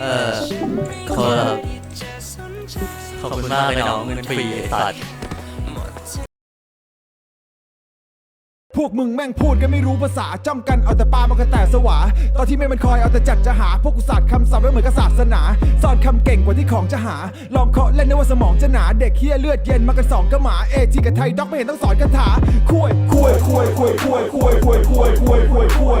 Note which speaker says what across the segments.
Speaker 1: เออขอขอบคุณมากเลยน้องเงินฟรีไอ้สัตว์
Speaker 2: พวกมึงแม่งพูดกันไม่รู้ภาษาจ้ำกันเอาแต่ปลามันก็แต่สวา ตอนที่ไม่มันคอยเอาแต่จัดจะหา พวกกูศาสตร์คำศัพท์ไว้เหมือนกับศาสนาสอนคำเก่งกว่าที่ของจะหา ลองเคาะเล่นนะว่าสมองจะหนาเด็กเฮียเลือดเย็นมากันสองก็หมาเอทีกับไทยด็อกไม่เห็นต้องสอนคาถาคุยคุยคุยคุยคุยคุยคุยคุยคุยคุยคุย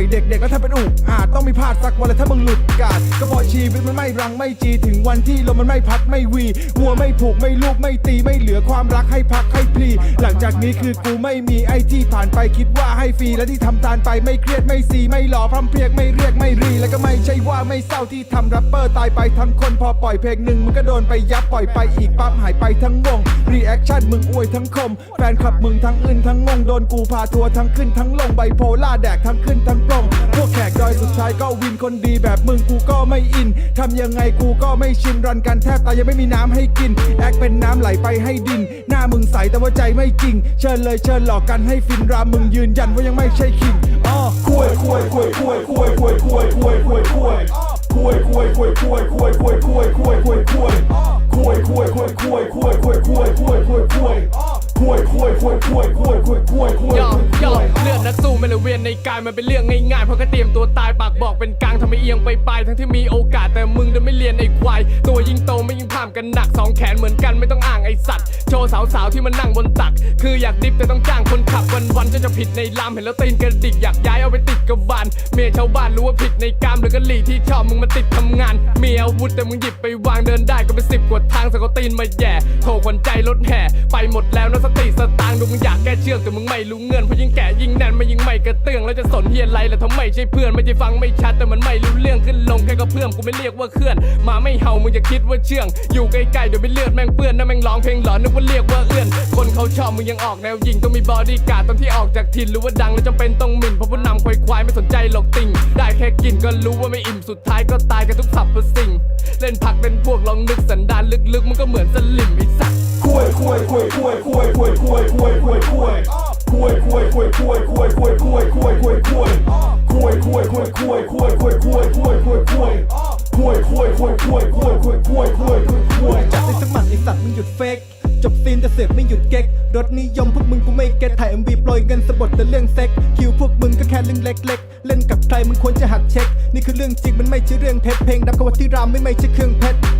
Speaker 2: อยเด็กๆแล้วถ้าเป็นอุกอาจต้องมีพลาดสักวันเลยถ้ามึงหลุดกาดก็พราะชีวิตมันไม่รังไม่จีถึงวันที่ลมมันไม่พัดไม่วีวัวไม่ผูกไม่ลูกไม่ตีไม่เหลือความรักให้พักให้พลี หลังจากนี้คือกูไม่มีไอที่ผ่านไปคิดว่าให้ฟรีและที่ทำตานไปไม่เครียดไม่ซีไม่หล่อพร่ำเพรียกไม่เรียกไม่รีแล้วก็ไม่ใช่ว่าไม่เศร้าที่ทำแรปเปอร์ตายไปทั้งคนพอปล่อยเพลงหนึ่งมันก็โดนไปยับปล่อยไปอีกปั๊บหายไปทั้งวงรีแอคชั่นมึงอวยทั้งคมแฟนคลับมึงทั้งอึนทั้งงงโดนกูพาทัวร์ทั้งขึ้นทั้งลงไบโพล่าแดกทั้งขึ้นทั้งกลงพวกแขกดอยสุดท้ายก็วินคนดีแบบมึงกูก็ไม่อินทำยังไงกูก็ไม่ชินรันกันแทบตายยังไม่มีน้ำให้กิน แอคเป็นน้ำไหลไปให้ดิน หน้ามึงใสแต่ว่าใจไม่จริง เชิญเลยเชิญหลอกกันให้ฟินรามมึงยืนยันว่ายังไม่ใช่คิงอ้อคุยคุยคุยคุย
Speaker 3: เลยเวียนในกายมันเป็นเรื่องง่ายๆเพราะก็เตรียมตัวตายปากบอกเป็นกลางทำให้เอียงไปปลายทั้งที่มีโอกาสแต่มึงเดินไม่เรียนไอ้ควายตัวยิ่งโตไม่ยิ่งผ่ามกันหนักสองแขนเหมือนกันไม่ต้องอ่างไอ้สัตว์โชว์สาวๆที่มันนั่งบนตัก คืออยากดิฟแต่ต้องจ้างคนขับวันๆจะจะผิดในลามเห็นแล้วตีนกระดิกอยากย้ายเอาไปติดกับบานเมียชาวบ้านรู้ว่าผิดในกามหรือกะหลี่ที่ชอบมึงมาติดทำงานมีอาวุธแต่มึงหยิบไปวางเดินได้ก็เป็นสิบกว่าทางสกตีนมาแย่โถขวัญใจรถแห่ไปหมดแล้วนะสติสตางค์ดูมึงอยากแก้เชือกแต่มึงไม่รู้เงินเพราะยิ่งแก่ยิ่งแน่นไม่ยิ่งไม่กระเตื้องแล้วจะสนเฮียไรแล้วทำไมใช่เพื่อนไม่ใช่ฟังไม่ชัดแต่มันไม่รู้เรื่องขึ้นลงแค่ก็เพื่อมกูไม่เรียกว่าเคลื่อน มาไม่เห่ามึงจะคิดว่าเชื่อง อยู่ใกล้ๆเดี๋ยวไปเลือดแม่งเปื้อนนะแม่งร้องเพลงหลอนนึกว่าเรียกว่าเอื้อน คนเขาชอบมึงยังออกแนวยิงต้องมีบอดี้การ์ดตอนที่ออกจากถิ่นรู้ว่าดังแล้วจำเป็นต้องหมิ่นเพราะผู้นำควายควายไม่สนใจหรอกติ่งได้แค่กินก็รู้ว่าไม่อิ่มสุดท้ายก็ตายกันทุกสับประสิ่ง เล่นผักเป็นพวกลองนึกสันดานลึกๆมันก็เหมือนสลิมอ้สัส
Speaker 2: คุยคุยคุยคุยคุยคุยคุยคุยคุยคุยคุยคุยคุยคุยคุยคุยคุยคุย ยุ
Speaker 4: ดเฟกจบซีนแต่เสือกไม่หยุดเก๊กรถนิยมพวกมึงกูไม่เก็ตถ่าย MV โปล่อยเงินสะบดแต่เรื่องเซ็กคิวพวกมึงก็แค่เรื่องเล็ก ๆ เล่นกับใครมึงควรจะหัดเช็ค นี่คือเรื่องจริงมันไม่ใช่เรื่องเท็จเพลงดับคำว่าที่รามไม่ไม่ใช่เครื่องเพชร